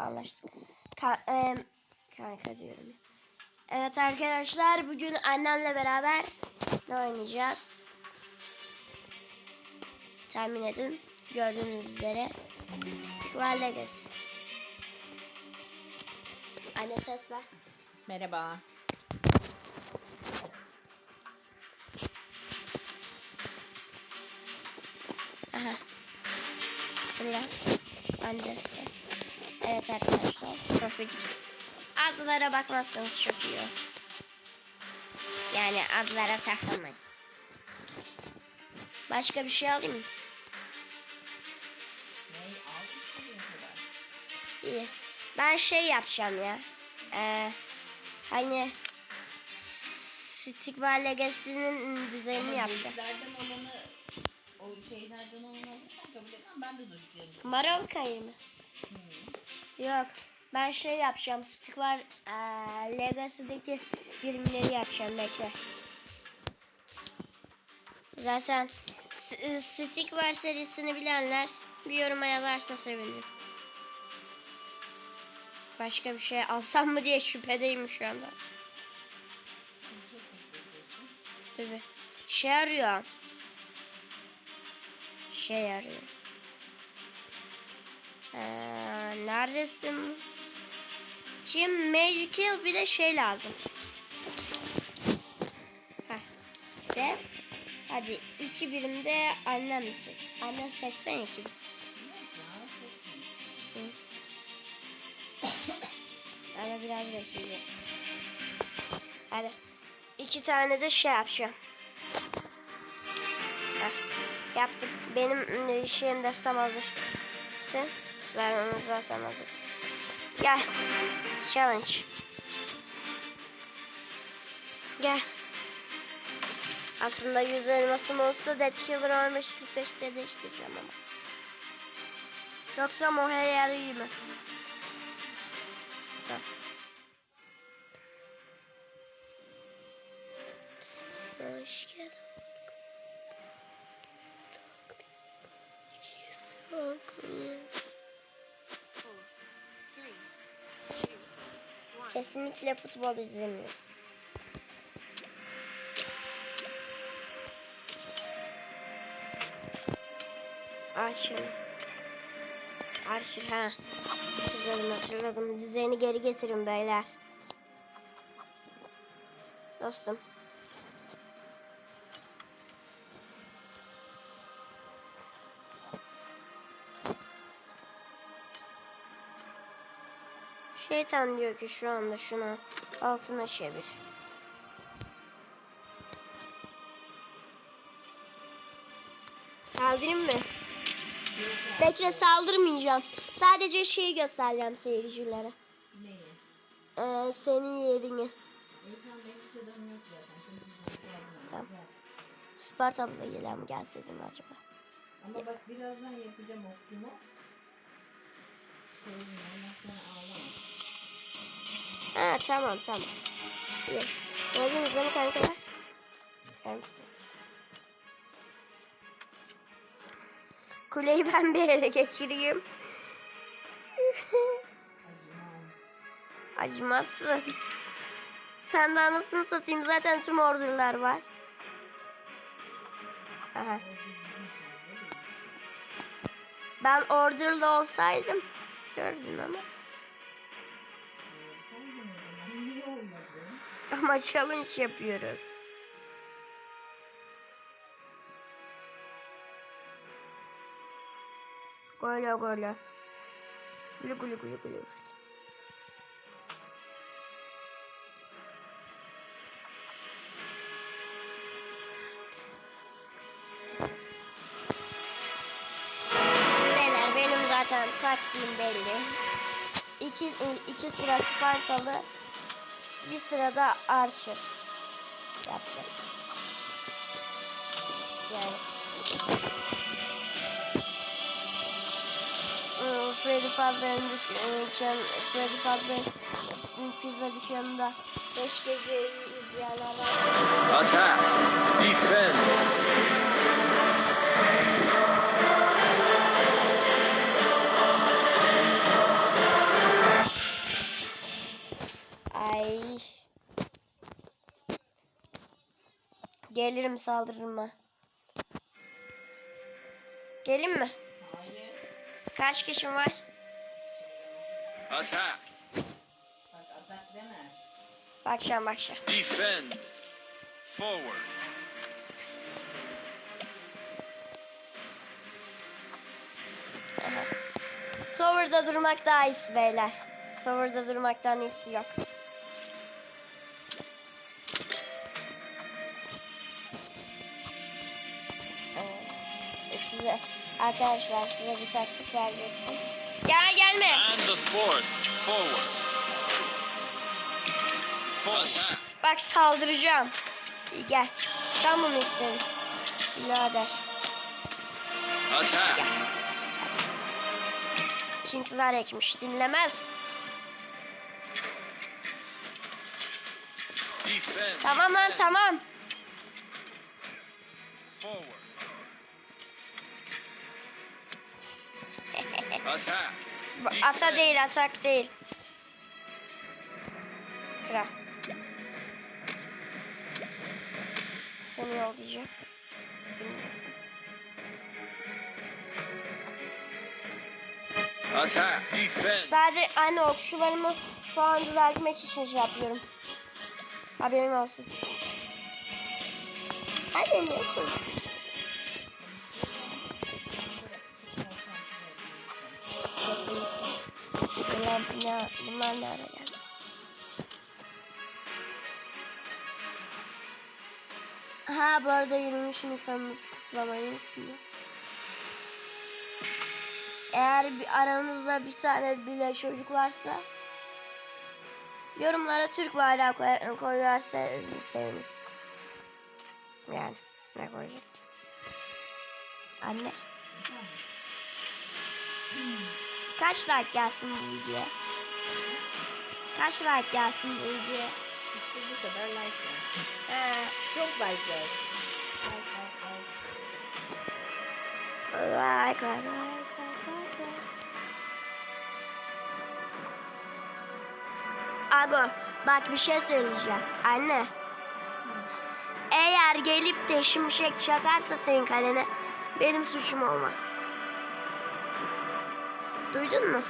Anlaştık. Ka em, kanka diyorum. Evet arkadaşlar bugün annemle beraber ne oynayacağız? Tahmin edin. Gördüğünüz üzere. Stickler Legacy. Anne ses ver. Merhaba. Aha. Lan. Annesi. Evet arkadaşlar. Profitik. Adlara bakmazsanız çok iyi. Yani adlara takılmayın. Başka bir şey alayım mı? İyi. Ben şey yapacağım ya. Ee, hani Stickbar Legacy'nin düzenini Ama yapacağım. dörtlerden olanı o şeylerden olanı alırsan kabul etmem. Ben de dörtlerimi seçeceğim. Marovka'yı mı? Hı. Yok. Ben şey yapacağım. Stick var. Eee Legacy'deki birimleri yapacağım. Bekle. Zaten Stick var serisini bilenler bir yoruma yazarsa sevinirim. Başka bir şey alsam mı diye şüphedeyim şu anda. Tabii. Şey arıyor. Şey arıyor. Ee, neredesin? Kim? Magic Kill bir de şey lazım. Heh. De. Hadi iki birimde annem mi seç? Annen seçsen iki birim. Biraz bekleyeceğim. Hadi. İki tane de şey yapacağım. Heh, yaptım. Benim e, şeyim destem hazır. Sen? Sen zaten hazırsın. Gel. Challenge. Gel. Aslında yüz elmasım olsa Dead Killer 15-45'te değiştireceğim ama. Yoksa Moher iyi mi? Kesinlikle futbol izlemiyoruz. Arşır. Arşır ha. Hatırladım hatırladım. Düzeni geri getirin beyler. Dostum. Şeytan diyor ki şu anda şunu altına çevir. Saldırayım mı? Bekle saldırmayacağım. Sadece şeyi göstereceğim seyircilere. Neyi? Ee, senin yerini. Tamam. Gel. Spartalı'da gelen mi gelseydim acaba? Ama bak birazdan yapacağım okçumu. Ağlama. Ha tamam tamam. İyi. Gördünüz değil mi kankalar? Kuleyi ben bir ele geçireyim. Acımazsın. Sen de anasını satayım zaten tüm ordular var. Aha. Ben orderlı olsaydım gördün ama. Ama challenge yapıyoruz. Gole gole. Gülü gülü gülü gülü. Benim zaten taktiğim belli. İki, iki sıra Spartalı, bir sırada Archer yapacak. Yani. Ee, Freddy Fazbear'ın dükkanı, Freddy Fazbear'ın pizza dükkanında 5 geceyi izleyenler var. Attack! Defend! Gelirim saldırırım ben. Gelin mi? Hayır. Kaç kişim var? Attack. Bak atak deme. Bakacağım bakacağım. Defend. Forward. Tower'da durmak daha iyisi beyler. Tower'da durmaktan iyisi yok. Arkadaşlar size bir taktik verecektim. Gel gelme. And the. Forward. Forward. Attack. Bak saldıracağım. İyi gel. Sen bunu istedin. Birader. Attack. Kingsler ekmiş. Dinlemez. Defend. Tamam lan tamam. Forward. Attack. Bu Ata değil atak değil. Kral. Seni yollayacağım. Defend. Sadece anne okçularımı falan düzeltmek için şey yapıyorum. Haberin olsun. Anne ne Bunlar, bunlar, bunlar ne ara geldi? Ha bu arada 23 Nisan'ınızı kutlamayı unuttum. Eğer bir aranızda bir tane bile çocuk varsa yorumlara Türk bayrağı koy, koyarsa sevinirim. Yani ne koyacak? Anne. Kaç like gelsin bu videoya? Kaç like gelsin bu videoya? İstediği kadar like gelsin. He. Çok like gelsin. Like like like. Like, like, like, like, like, like. Ago, bak bir şey söyleyeceğim. Anne. Eğer gelip de şimşek çakarsa senin kalene benim suçum olmaz. Duydun mu?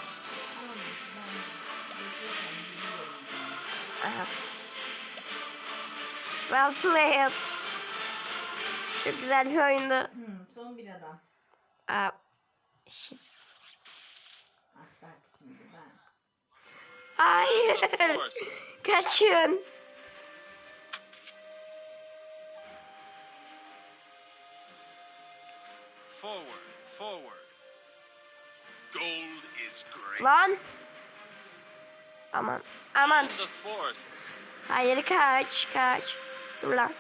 Aha. Well played. Çok güzel bir oyundu. Hmm, son bir adam. Aa, shit. Ah bak şimdi ben. Hayır. Forward. Kaçın. Forward. Forward. Great. Lan. Aman. Aman. Hayır kaç kaç. Dur lan.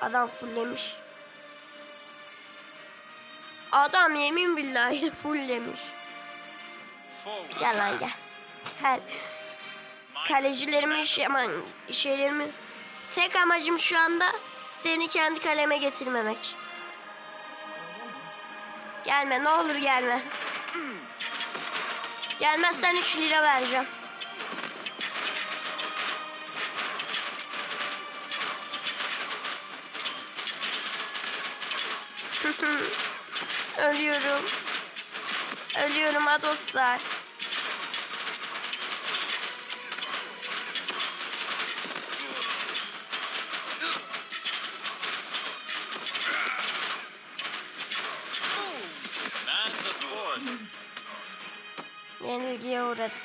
Adam fulllemiş. Adam yemin billahi fulllemiş. Forward. Gel lan gel. My Kalecilerimi şey, aman şeylerimi tek amacım şu anda seni kendi kaleme getirmemek. Gelme ne olur gelme. Gelmezsen 3 lira vereceğim. Ölüyorum. Ölüyorum ha dostlar.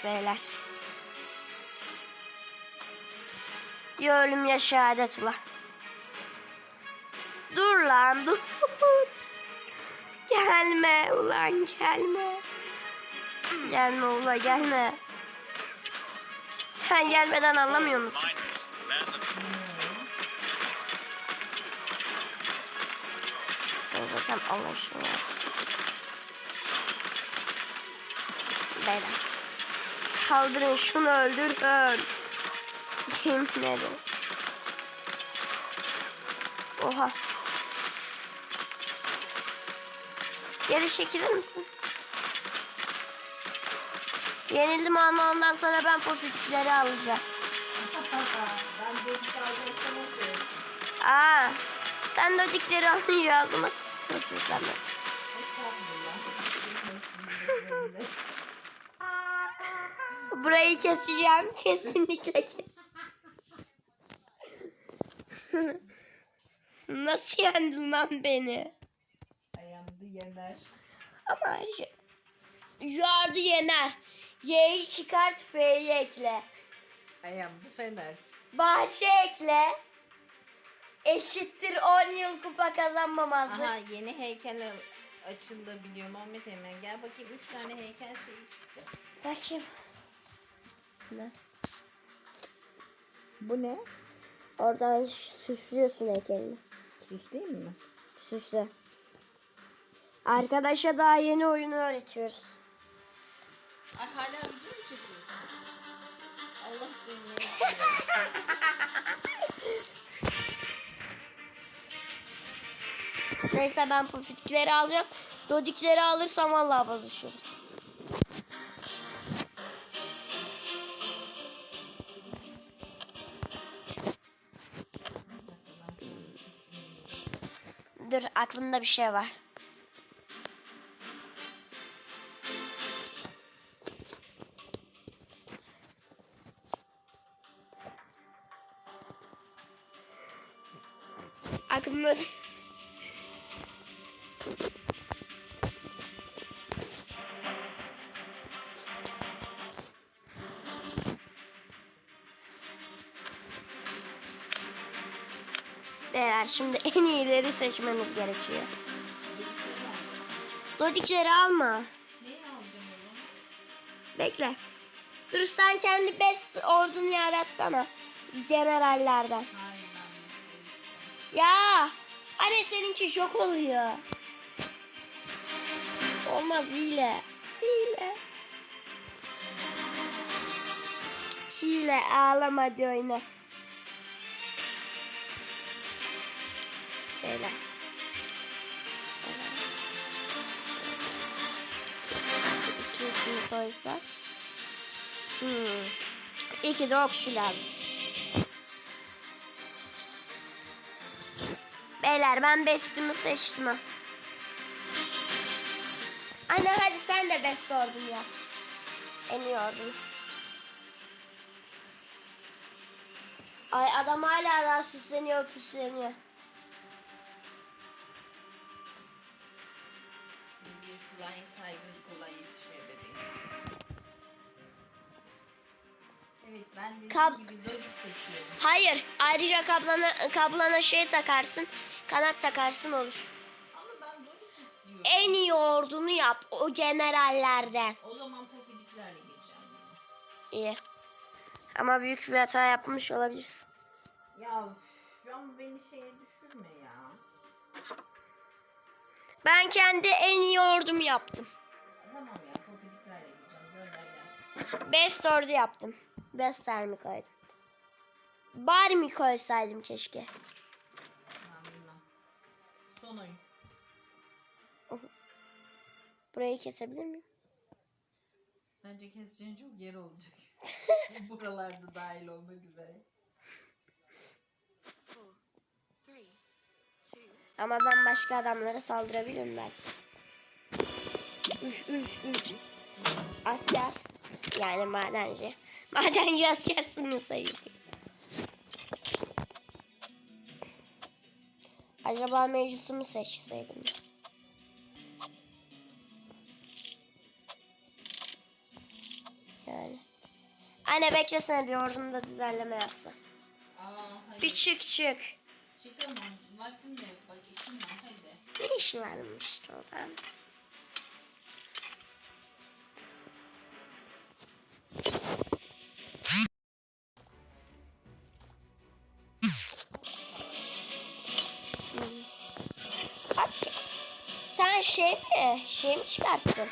Beyler. Ya ölüm ya şehadet ulan. Dur lan dur. gelme ulan gelme. Gelme ula gelme. Sen gelmeden anlamıyor musun? Sen zaten anlaşılıyor. Beyler. Saldırın şunu öldürün. Yemin ederim. Oha. Geri çekilir misin? Yenildim ama ondan sonra ben pofitikleri alacağım. Aa, sen de dikleri alınca ağzıma nasıl Burayı keseceğim. Kesinlikle kes. Nasıl yendin lan beni? Ayağımda yener. Ama yardı yener. Y'yi çıkart F'yi ekle. Ayağımda fener. Bahçe ekle. Eşittir 10 yıl kupa kazanmamazlık. Aha yeni heykel açıldı biliyor Muhammed Eymen. Gel bakayım 3 tane heykel şeyi çıktı. Bakayım. Ne? Bu ne? Oradan süslüyorsun heykelini. Süs değil mi? Süsle. Arkadaşa daha yeni oyunu öğretiyoruz. Ay hala video mu çekiyorsun? Allah seni. Neyse ben pofitleri alacağım. Dodikleri alırsam vallahi bozuşuruz. Dur aklımda bir şey var. Aklımda şimdi en iyileri seçmemiz gerekiyor. Dodikleri alma. Bekle. Dur sen kendi best ordunu yaratsana. Generallerden. Ya. Hani seninki şok oluyor. Olmaz hile. Hile. Hile ağlama hadi oyna. Şu ikisini koysak. Hmm. İki de okşu lazım. Beyler ben bestimi seçtim ha. Anne hadi sen de best ordun ya. En iyi ordun. Ay adam hala daha süsleniyor püsleniyor. Tiger kolay yetişmiyor bebeğim. Evet ben dediğim Kab- gibi Dodik seçiyorum. Hayır ayrıca kablana, kablana şey takarsın. Kanat takarsın olur. Ama ben Dodik istiyorum. En iyi ordunu yap o generallerden. O zaman profidiklerle gireceğim. İyi. Ama büyük bir hata yapmış olabilirsin. Ya ama beni şeye düşürme ya. Ben kendi en iyi ordumu yaptım. Tamam ya profidiklerle gireceğim. Gönder gelsin. Best ordu yaptım. Best mi koydum? Bari mi koysaydım keşke. Tamam bilmem. Son oyun. Burayı kesebilir miyim? Bence keseceğin çok yer olacak. Buralarda dahil olmak üzere. Ama ben başka adamlara saldırabilirim belki. Üf üf üf. Asker. Yani madenci. Madenci asker sınır sayılır. Acaba meclisi mi seçseydim? Yani. Anne beklesene bir ordumda düzenleme yapsa. Aa hadi. Bir çık çık. Çıkamam. Vaktim de yok. Bak işim var. Hadi. Ne işi varmış oradan? Sen şey mi? Şey mi çıkarttın?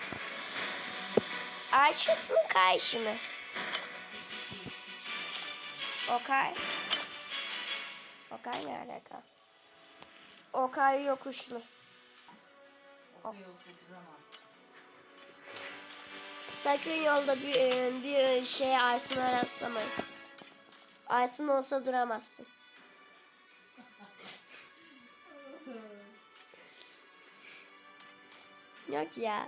Arşis mi kayışı mı? Okay. Okay ne alaka? Okay yokuşlu. Sakın yolda bir, e, bir şey Aysun'a rastlamayın. Aysun olsa duramazsın. Yok ya.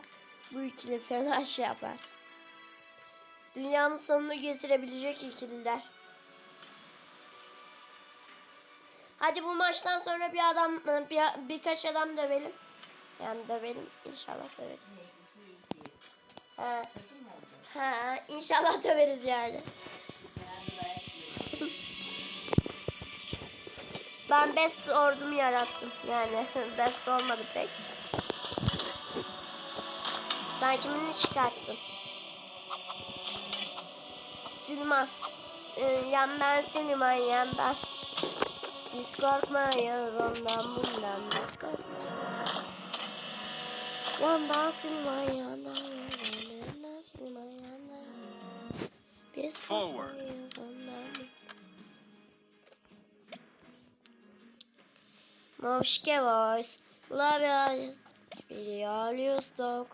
Bu ikili fena şey yapar. Dünyanın sonunu getirebilecek ikililer. Hadi bu maçtan sonra bir adam bir, birkaç adam dövelim. Yani dövelim inşallah döveriz. Ha, ha inşallah döveriz yani. Ben best ordumu yarattım. Yani best olmadı pek. Sen kimini çıkarttın? Süleyman. Ee, yandan Süleyman yandan. Biz korkmayız ondan bundan biz korkmayız. Yandan yandan yandan Süleyman yandan. Biz korkmayız ondan bundan. Moshke voice. Bulabilecek. Biliyor stok.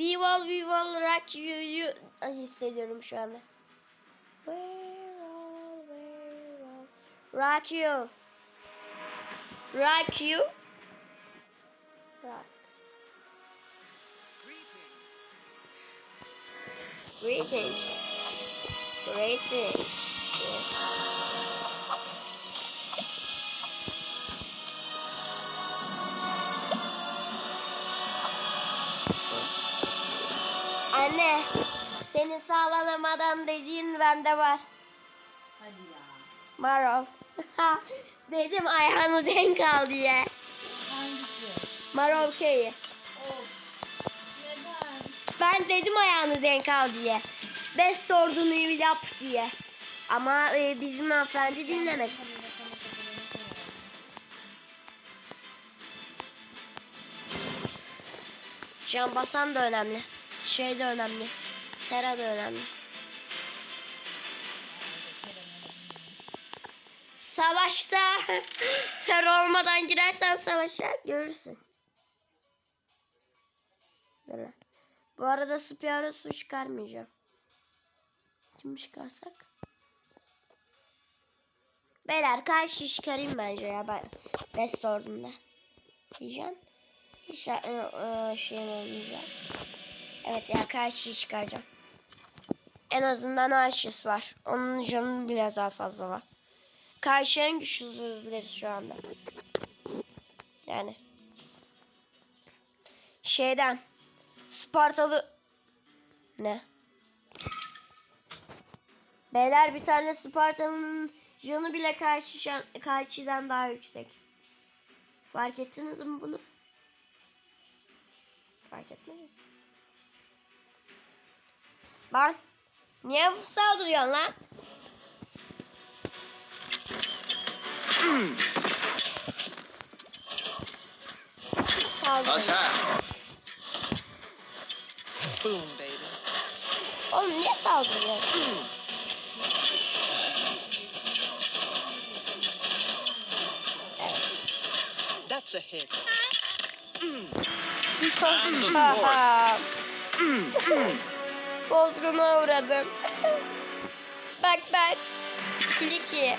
We will rock you, hissediyorum şu anda. Rock you. Rock you. Rock. Greeting. Greeting. Anne, senin sağlanamadan dediğin bende var. Hadi ya. Marov. Dedim ayağını denk al diye. Hangisi? Of. Neden? Ben dedim ayağını denk al diye. Best ordunu yap diye. Ama e, bizim hanımefendi dinlemedi. Can basan da önemli. Şey de önemli. Sera da önemli. Savaşta ter olmadan girersen savaşa görürsün. Böyle. Bu arada Spiaro su çıkarmayacağım. Kim çıkarsak? Beyler karşı çıkarayım bence ya ben best ordumda. Diyeceğim. Hiç şeyim olmayacak. Evet ya karşı çıkaracağım. En azından Aşis var. Onun canı biraz daha fazla var. Karşı en güçlüsüzleri şu anda. Yani. Şeyden. Spartalı. Ne? Beyler bir tane Spartalı'nın canı bile karşı karşıdan daha yüksek. Fark ettiniz mi bunu? Fark etmediniz. Lan. Niye saldırıyorsun lan? Saldırın. Attack. Boom, baby. Oğlum niye saldırıyorsun? That's a hit. Bozguna uğradım. bak bak. Kliki.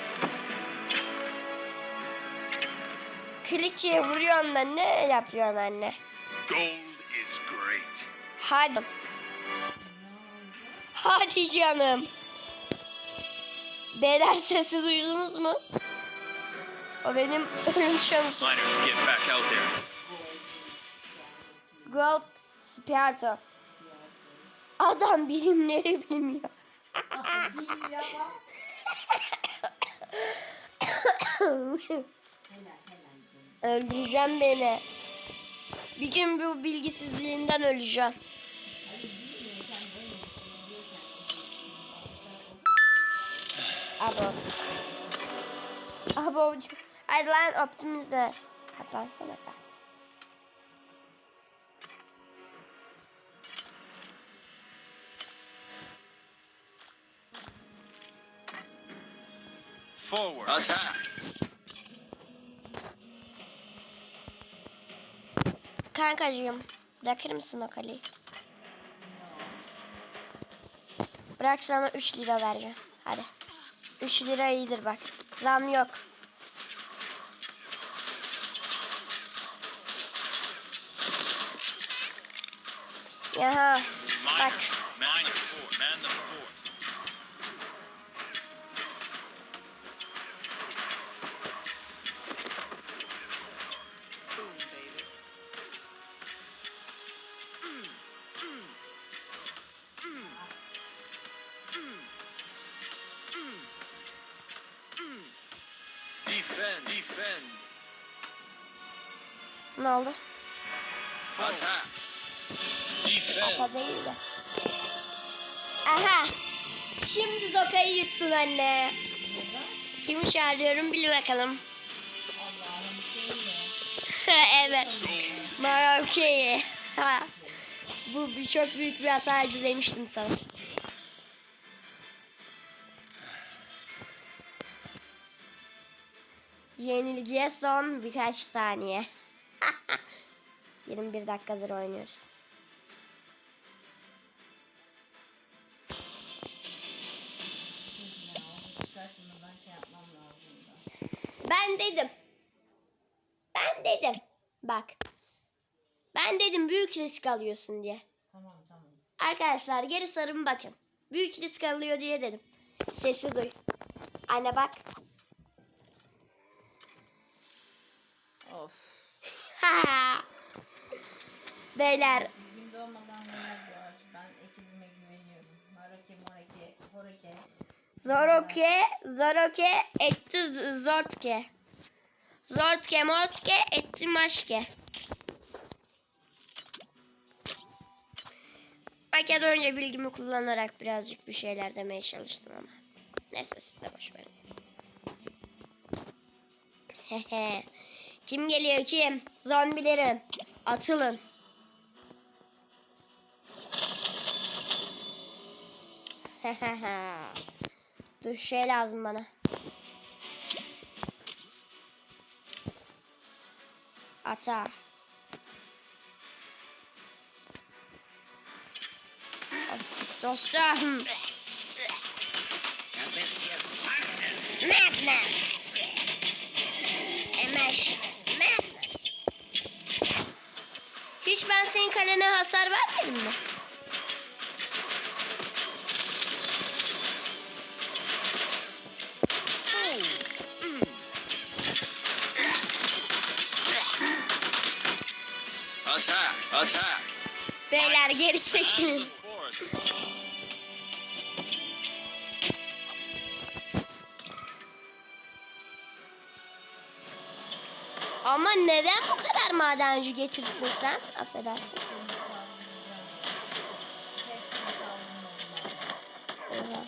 Klikiye vuruyorsun da ne yapıyorsun anne? Gold is great. Hadi. Hadi canım. Beyler sesi duydunuz mu? O benim ölüm şansım. Gold Sparto. Adam bilimleri bilmiyor. Canım. Öldüreceğim beni. Bir gün bu bilgisizliğinden öleceğim. Ay. Abo. Abo. Hadi lan optimize. Kapansana da. Forward. Attack. Kankacığım bırakır mısın o kaleyi? Bırak sana 3 lira vereceğim. Hadi. 3 lira iyidir bak. Zam yok. Yaha. Bak. Man the fort. Man the fort. Kimi çağırıyorum bil bakalım. Evet. Marokeyi. Bu çok büyük bir hataydı demiştim sana. Yenilgiye son birkaç saniye. 21 dakikadır oynuyoruz. Ben dedim. Ben dedim. Bak. Ben dedim büyük risk alıyorsun diye. Tamam tamam. Arkadaşlar geri sarın bakın. Büyük risk alıyor diye dedim. Sesi duy. Anne bak. Of. Beyler Siz gün doğmadan neler doğar? Ben ekibime güveniyorum. Maroke, Moreke, Horeke. Zoroke, Zoroke, etti Zortke. Zortke, Mortke, etti Maşke. Makedonca bilgimi kullanarak birazcık bir şeyler demeye çalıştım ama. Neyse siz de boş verin. Kim geliyor kim? Zombilerim. Atılın. Hehehe. Dur şey lazım bana. Ata. Dostum. Madness. Emeş. Madness. Hiç ben senin kalene hasar vermedim mi? Attack. Beyler geri çekilin. Ama neden bu kadar madenci getirdin sen? Affedersin. Hepsini saldıracağım. Hepsini saldırmadım. Oha.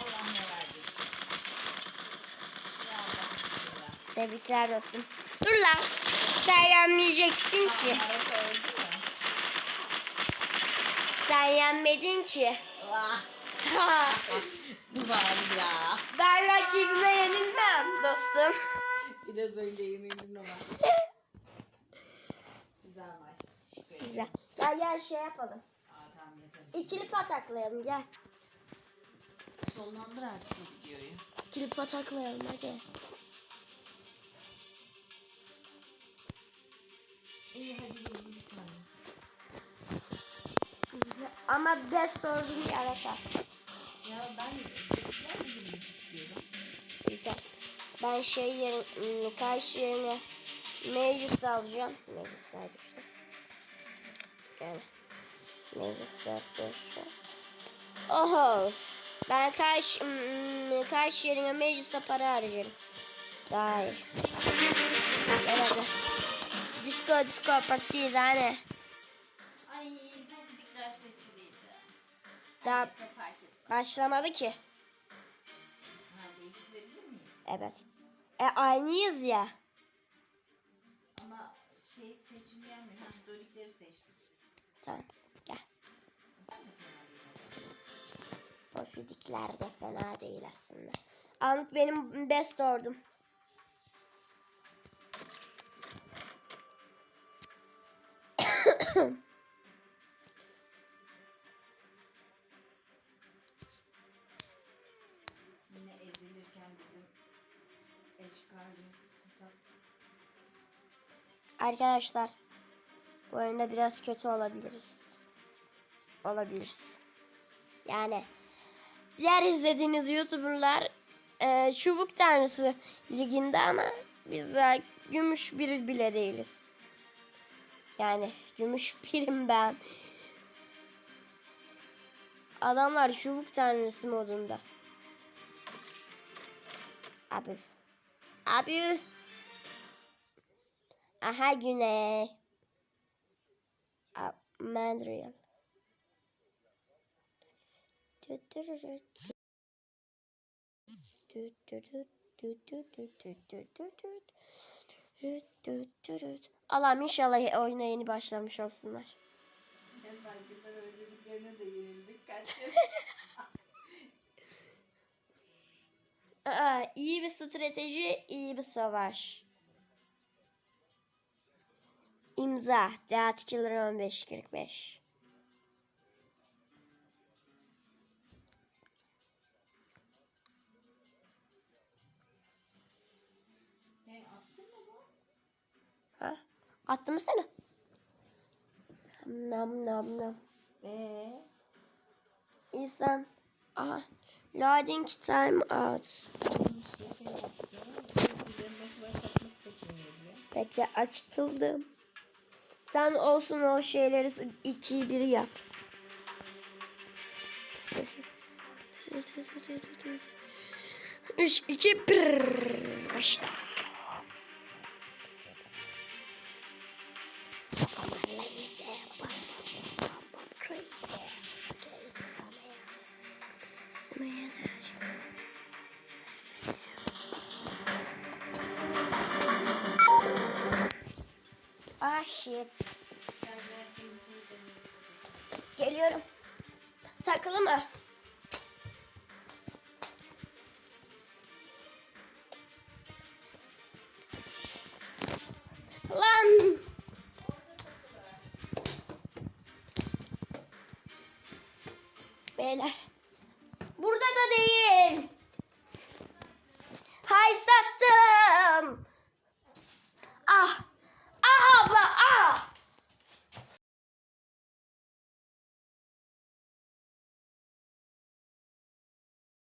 Allah ne verdiyse. Ya Allah bismillah. Tebrikler dostum. Dur lan. Sen yenmeyeceksin ki. Sen yenmedin ki. Var ya. ben rakibime yenilmem dostum. Biraz öyle yenildin ama. Güzel maç. Teşekkür ederim. Güzel. Gel gel şey yapalım. Aa, tamam yeter. İkili pataklayalım gel. Sonlandır artık bu videoyu. İkili pataklayalım hadi. İyi hadi bir tane. Ama best ordunu yaratar. Ya ben ben de istiyorum. Ben şey yerin, karşı yerine meclis alacağım. Meclisler düştü. Yani meclisler düştü. Oho. Ben karşı, karşı yerine meclise para harcarım. Daha iyi. Gel hadi. Disco disco partizane. Ay bu fidikler seçiliydi. Daha Neyse fark etmez. başlamadı ki. Ha değiştirebilir miyim? Evet. E aynıyız ya. Ama şey seçim gelmiyor. Ha dolikleri seçtim. Tamam. Gel. Ben fena de fena değil aslında. Anlık benim best ordum. Arkadaşlar bu oyunda biraz kötü olabiliriz. Olabiliriz. Yani diğer izlediğiniz YouTuber'lar e, çubuk tanrısı liginde ama biz daha gümüş bir bile değiliz. Yani gümüş birim ben. Adamlar çubuk tanrısı modunda. Abi. Abi. Aha güney. Mandriel. Allah'ım inşallah oyuna yeni başlamış olsunlar. Belgeler kez Aa, iyi bir strateji, iyi bir savaş. İmza. Killer 1545. Attın mı sana? Nam nam nam. Ee, İnsan. Aha. Loading time out. Bekle açtıldım. Sen olsun o şeyleri iki biri yap. Sesi. Üç, iki, bir. Başla. Ah shit. Geliyorum. Takılı mı?